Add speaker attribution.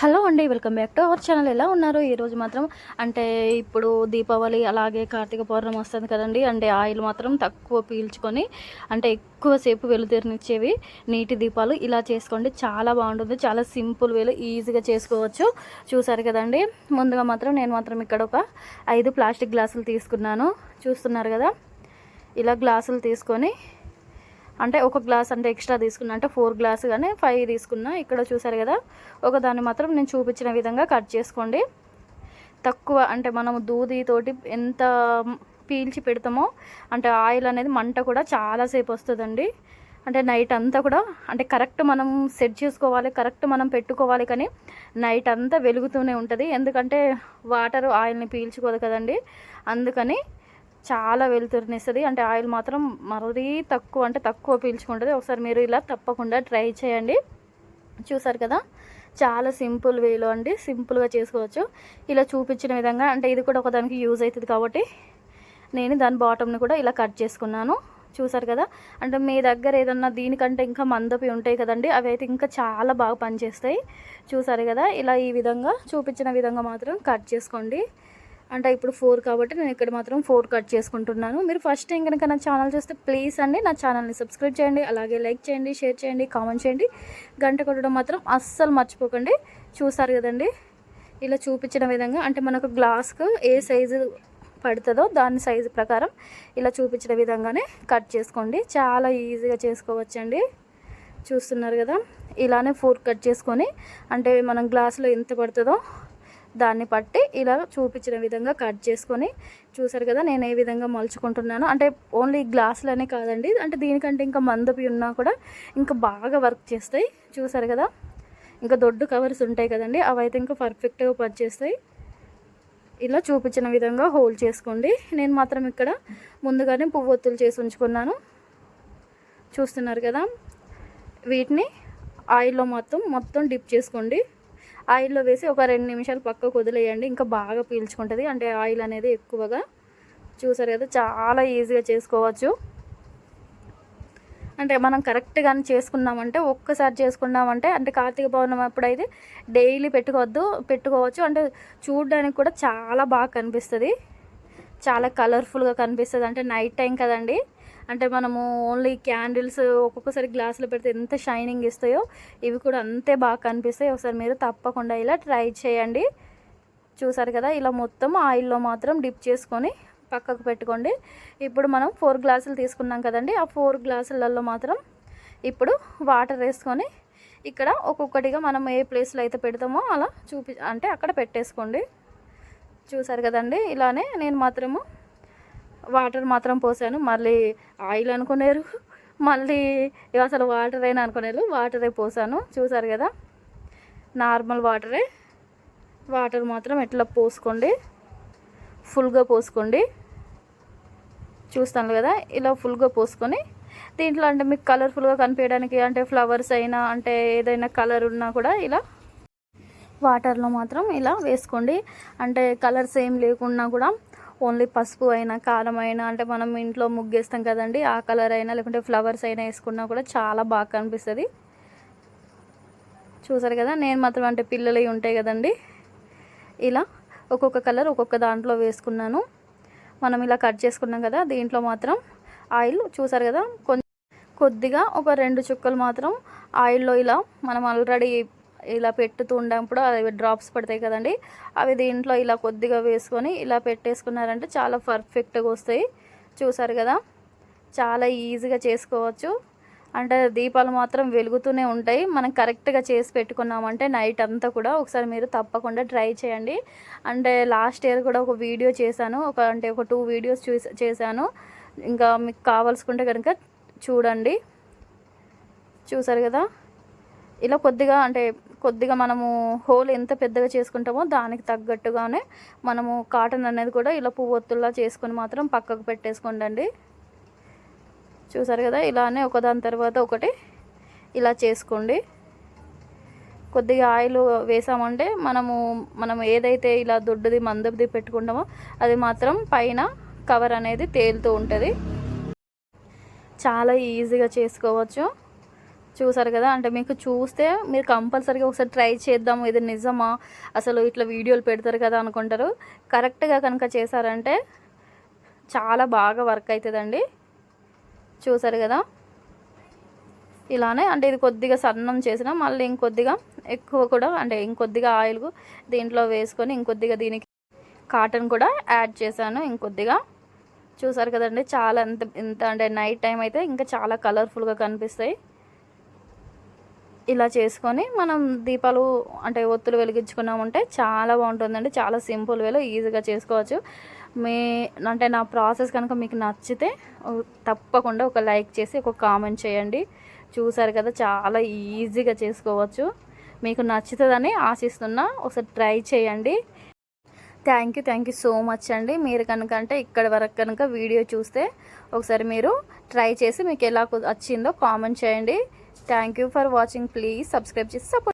Speaker 1: Hello అండి welcome back to our channel. ఎలా ఉన్నారు? ఈరోజు మాత్రం అంటే ఇప్పుడు దీపావళి అలాగే కార్తీక పౌర్ణమి వస్తుంది కదండి. అంటే ఆయిల్ మాత్రం తక్కువ పీల్చుకొని అంటే ఎక్కువసేపు వెలుతురునిచ్చేవి నీటి దీపాలు. ఇలా చేసుకోండి చాలా బాగుంటుంది. చాలా సింపుల్ వేలు ఈజీగా చేసుకోవచ్చు. చూసారు కదండి? ముందుగా మాత్రం నేను మాత్రం ఇక్కడ ఒక ఐదు ప్లాస్టిక్ గ్లాసులు తీసుకున్నాను. చూస్తున్నారు కదా? ఇలా గ్లాసులు తీసుకొని అంటే ఒక గ్లాస్ అంటే ఎక్స్ట్రా తీసుకున్నా అంటే ఫోర్ గ్లాస్ కానీ ఫైవ్ తీసుకున్నా ఇక్కడ చూసారు కదా ఒక దాన్ని మాత్రం నేను చూపించిన విధంగా కట్ చేసుకోండి. తక్కువ అంటే మనము దూదితోటి ఎంత పీల్చి పెడతామో అంటే ఆయిల్ అనేది మంట కూడా చాలాసేపు వస్తుందండి. అంటే నైట్ అంతా కూడా అంటే కరెక్ట్ మనం సెట్ చేసుకోవాలి కరెక్ట్ మనం పెట్టుకోవాలి కానీ నైట్ అంతా వెలుగుతూనే ఉంటుంది. ఎందుకంటే వాటర్ ఆయిల్ని పీల్చుకోదు కదండి. అందుకని చాలా వెలుతురునిస్తుంది అంటే ఆయిల్ మాత్రం మరీ తక్కువ అంటే తక్కువ పీల్చుకుంటుంది. ఒకసారి మీరు ఇలా తప్పకుండా ట్రై చేయండి. చూసారు కదా? చాలా సింపుల్ వేలో అండి. సింపుల్గా చేసుకోవచ్చు. ఇలా చూపించిన విధంగా అంటే ఇది కూడా ఒకదానికి యూజ్ అవుతుంది కాబట్టి నేను దాని బాటమ్ని కూడా ఇలా కట్ చేసుకున్నాను. చూసారు కదా? అంటే మీ దగ్గర ఏదన్నా దీనికంటే ఇంకా మందపి ఉంటాయి కదండి అవి అయితే ఇంకా చాలా బాగా పనిచేస్తాయి. చూసారు కదా? ఇలా ఈ విధంగా చూపించిన విధంగా మాత్రం కట్ చేసుకోండి. అంటే ఇప్పుడు ఫోర్ కాబట్టి నేను ఇక్కడ మాత్రం ఫోర్ కట్ చేసుకుంటున్నాను. మీరు ఫస్ట్ టైం కనుక నా ఛానల్ చూస్తే ప్లీజ్ అండి నా ఛానల్ని సబ్స్క్రైబ్ చేయండి అలాగే లైక్ చేయండి షేర్ చేయండి కామెంట్ చేయండి. గంట కొట్టడం మాత్రం అస్సలు మర్చిపోకండి. చూసారు కదండి? ఇలా చూపించిన విధంగా అంటే మనకు గ్లాస్కు ఏ సైజు పడుతుందో దాని సైజు ప్రకారం ఇలా చూపించిన విధంగానే కట్ చేసుకోండి. చాలా ఈజీగా చేసుకోవచ్చండి. చూస్తున్నారు కదా? ఇలానే ఫోర్ కట్ చేసుకొని అంటే మనం గ్లాసులో ఎంత పడుతుందో దాన్ని పట్టి ఇలా చూపించిన విధంగా కట్ చేసుకొని చూసారు కదా నేను ఏ విధంగా మలుచుకుంటున్నాను. అంటే ఓన్లీ గ్లాసులనే కాదండి అంటే దీనికంటే ఇంకా మందపి ఉన్నా కూడా ఇంకా బాగా వర్క్ చేస్తాయి. చూసారు కదా ఇంకా దొడ్డు కవర్స్ ఉంటాయి కదండి అవి అయితే ఇంకా పర్ఫెక్ట్గా పనిచేస్తాయి ఇలా చూపించిన విధంగా హోల్డ్ చేసుకోండి. నేను మాత్రం ఇక్కడ ముందుగానే పువ్వొత్తులు చేసి ఉంచుకున్నాను. చూస్తున్నారు కదా వీటిని ఆయిల్లో మొత్తం మొత్తం డిప్ చేసుకోండి. ఆయిల్లో వేసి ఒక రెండు నిమిషాలు పక్కకు వదిలేయండి. ఇంకా బాగా పీల్చుకుంటుంది. అంటే ఆయిల్ అనేది ఎక్కువగా చూసారు కదా చాలా ఈజీగా చేసుకోవచ్చు. అంటే మనం కరెక్ట్గానే చేసుకున్నామంటే ఒక్కసారి చేసుకున్నామంటే అంటే కార్తీక పౌర్ణమి అప్పుడైతే డైలీ పెట్టుకోవద్దు పెట్టుకోవచ్చు. అంటే చూడడానికి కూడా చాలా బాగా కనిపిస్తుంది. చాలా కలర్ఫుల్గా కనిపిస్తుంది. అంటే నైట్ టైం కదండి. అంటే మనము ఓన్లీ క్యాండిల్స్ ఒక్కొక్కసారి గ్లాసులో పెడితే ఎంత షైనింగ్ ఇస్తాయో ఇవి కూడా అంతే బాగా కనిపిస్తాయి. ఒకసారి మీరు తప్పకుండా ఇలా ట్రై చేయండి. చూసారు కదా ఇలా మొత్తం ఆయిల్లో మాత్రం డిప్ చేసుకొని పక్కకు పెట్టుకోండి. ఇప్పుడు మనం ఫోర్ గ్లాసులు తీసుకున్నాం కదండి ఆ ఫోర్ గ్లాసులలో మాత్రం ఇప్పుడు వాటర్ వేసుకొని ఇక్కడ ఒక్కొక్కటిగా మనం ఏ ప్లేస్లో అయితే పెడతామో అలా చూపి అంటే అక్కడ పెట్టేసుకోండి. చూసారు కదండి ఇలానే నేను మాత్రము వాటర్ మాత్రం పోసాను. మళ్ళీ ఆయిల్ అనుకునేరు. మళ్ళీ అసలు వాటర్ అయినా అనుకునేరు. వాటరే పోసాను. చూసారు కదా? నార్మల్ వాటరే. వాటర్ మాత్రం ఎట్లా పోసుకోండి? ఫుల్గా పోసుకోండి. చూస్తాను కదా? ఇలా ఫుల్గా పోసుకొని. దీంట్లో అంటే మీకు కలర్ఫుల్గా కనిపించడానికి అంటే ఫ్లవర్స్ అయినా అంటే ఏదైనా కలర్ ఉన్నా కూడా ఇలా వాటర్లో మాత్రం ఇలా వేసుకోండి. అంటే కలర్స్ ఏం లేకున్నా కూడా ఓన్లీ పసుపు అయినా కారం అయినా అంటే మనం ఇంట్లో ముగ్గేస్తాం కదండి ఆ కలర్ అయినా లేకుంటే ఫ్లవర్స్ అయినా వేసుకున్నా కూడా చాలా బాగా కనిపిస్తుంది. చూసారు కదా నేను మాత్రం అంటే పిల్లలు ఉంటాయి కదండి. ఇలా ఒక్కొక్క కలర్ ఒక్కొక్క దాంట్లో వేసుకున్నాను. మనం ఇలా కట్ చేసుకున్నాం కదా దీంట్లో మాత్రం ఆయిల్ చూసారు కదా కొద్దిగా ఒక రెండు చుక్కలు మాత్రం ఆయిల్లో ఇలా మనం ఆల్రెడీ ఇలా పెట్టుతూ ఉన్నప్పుడు అవి డ్రాప్స్ పడతాయి కదండి. అవి దీంట్లో ఇలా కొద్దిగా వేసుకొని ఇలా పెట్టేసుకున్నారంటే చాలా పర్ఫెక్ట్గా వస్తాయి. చూసారు కదా? చాలా ఈజీగా చేసుకోవచ్చు. అంటే దీపాలు మాత్రం వెలుగుతూనే ఉంటాయి. మనం కరెక్ట్గా చేసి పెట్టుకున్నామంటే నైట్ అంతా కూడా ఒకసారి మీరు తప్పకుండా ట్రై చేయండి. అంటే లాస్ట్ ఇయర్ కూడా ఒక వీడియో చేశాను. ఒక అంటే ఒక టూ వీడియోస్ చూసి చేశాను. ఇంకా మీకు కావాల్సుకుంటే కనుక చూడండి. చూసారు కదా? ఇలా కొద్దిగా అంటే కొద్దిగా మనము హోల్ ఎంత పెద్దగా చేసుకుంటామో దానికి తగ్గట్టుగానే మనము కాటన్ అనేది కూడా ఇలా పువ్వొత్తుల్లా చేసుకొని మాత్రం పక్కకు పెట్టేసుకోండి చూసారు కదా ఇలానే ఒకదాని తర్వాత ఒకటి ఇలా చేసుకోండి. కొద్దిగా ఆయిల్ వేసామంటే మనము మనం ఏదైతే ఇలా దొడ్డుది మందుది పెట్టుకుంటామో అది మాత్రం పైన కవర్ అనేది తేలుతూ ఉంటుంది. చాలా ఈజీగా చేసుకోవచ్చు. చూసారు కదా? అంటే మీకు చూస్తే మీరు కంపల్సరీగా ఒకసారి ట్రై చేద్దాము. ఇది నిజమా? అసలు ఇట్లా వీడియోలు పెడతారు కదా అనుకుంటారు. కరెక్ట్గా కనుక చేశారంటే చాలా బాగా వర్క్ అవుతుందండి చూసారు కదా? ఇలానే అంటే ఇది కొద్దిగా సన్నం చేసిన మళ్ళీ ఇంకొద్దిగా ఎక్కువ కూడా అంటే ఇంకొద్దిగా ఆయిల్ దీంట్లో వేసుకొని ఇంకొద్దిగా దీనికి కాటన్ కూడా యాడ్ చేశాను ఇంకొద్దిగా. చూసారు కదండి? చాలా ఎంత ఎంత అంటే నైట్ టైం అయితే ఇంకా చాలా కలర్ఫుల్గా కనిపిస్తాయి. ఇలా చేసుకొని మనం దీపాలు అంటే ఒత్తులు వెలిగించుకున్నామంటే చాలా బాగుంటుందండి. చాలా సింపుల్ వేలో ఈజీగా చేసుకోవచ్చు. మీ అంటే నా ప్రాసెస్ కనుక మీకు నచ్చితే తప్పకుండా ఒక లైక్ చేసి ఒక కామెంట్ చేయండి. చూసారు కదా చాలా ఈజీగా చేసుకోవచ్చు. మీకు నచ్చుతుందని ఆశిస్తున్నా ఒకసారి ట్రై చేయండి. Thank you thank you so much అండి. మీరు కనుక అంటే ఇక్కడ వరకు కనుక వీడియో చూస్తే ఒకసారి మీరు ట్రై చేసి మీకు ఎలా వచ్చిందో కామెంట్ చేయండి. Thank you for watching please subscribe చేసి సపోర్ట్